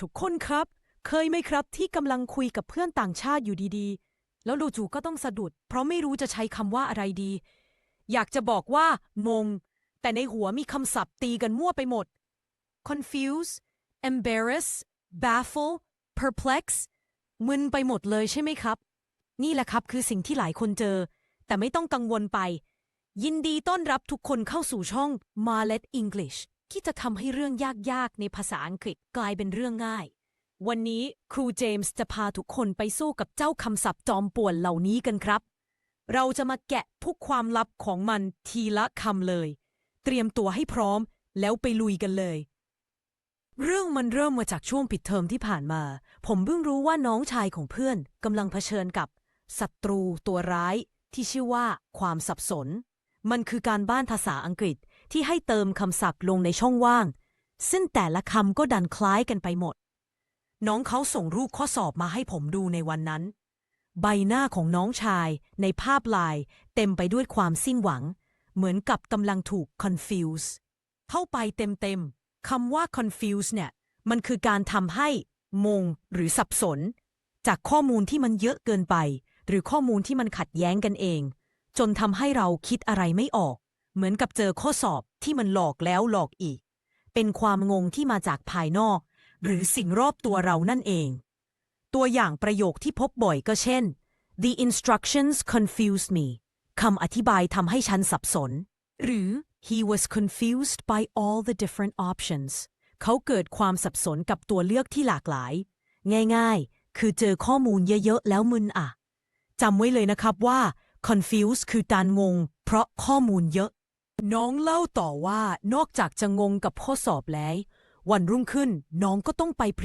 ทุกคนครับ เคยไหมครับที่กำลังคุยกับเพื่อนต่างชาติอยู่ดีๆ แล้วจู่ๆก็ต้องสะดุด เพราะไม่รู้จะใช้คำว่าอะไรดี อยากจะบอกว่างง แต่ในหัวมีคำศัพท์ตีกันมั่วไปหมด confuse embarrass baffle perplex มึนไปหมดเลยใช่ไหมครับ นี่แหละครับคือสิ่งที่หลายคนเจอ แต่ไม่ต้องกังวลไป ยินดีต้อนรับทุกคนเข้าสู่ช่อง Marlet English ที่จะทำให้เรื่องยากๆ ในภาษาอังกฤษกลายเป็นเรื่องง่าย วันนี้ครูเจมส์จะพาทุกคนไปสู้กับเจ้าคำศัพท์จอมป่วนเหล่านี้กันครับ เราจะมาแกะทุกความลับของมันทีละคำเลย เตรียมตัวให้พร้อมแล้วไปลุยกันเลย เรื่องมันเริ่มมาจากช่วงปิดเทอมที่ผ่านมา ผมเพิ่งรู้ว่าน้องชายของเพื่อนกำลังเผชิญกับศัตรูตัวร้ายที่ชื่อว่าความสับสน มันคือการบ้านภาษาอังกฤษ ที่ให้เติมคำศัพท์ลงในช่องว่าง ซึ่งแต่ละคำก็ดันคล้ายกันไปหมด น้องเขาส่งรูปข้อสอบมาให้ผมดูในวันนั้น ใบหน้าของน้องชายในภาพลายเต็มไปด้วยความสิ้นหวัง เหมือนกับกำลังถูก confuse เข้าไปเต็มๆคำว่า confuse เนี่ย มันคือการทำให้มงหรือสับสน จากข้อมูลที่มันเยอะเกินไป หรือข้อมูลที่มันขัดแย้งกันเอง จนทำให้เราคิดอะไรไม่ออก เหมือนกับเจอข้อสอบที่มันหลอกแล้วหลอกอีก เป็นความงงที่มาจากภายนอก หรือสิ่งรอบตัวเรานั่นเอง ตัวอย่างประโยคที่พบบ่อยก็เช่น The instructions confused me คำอธิบายทำให้ฉันสับสน หรือ He was confused by all the different options เขาเกิดความสับสนกับตัวเลือกที่หลากหลาย ง่ายๆ คือเจอข้อมูลเยอะๆ แล้วมึนอะจำไว้เลยนะครับว่า confuse คือการงง เพราะข้อมูลเยอะ น้องเล่าต่อว่านอกจากจะงงกับข้อสอบแล้ววันรุ่งขึ้นน้องก็ต้องไปพรี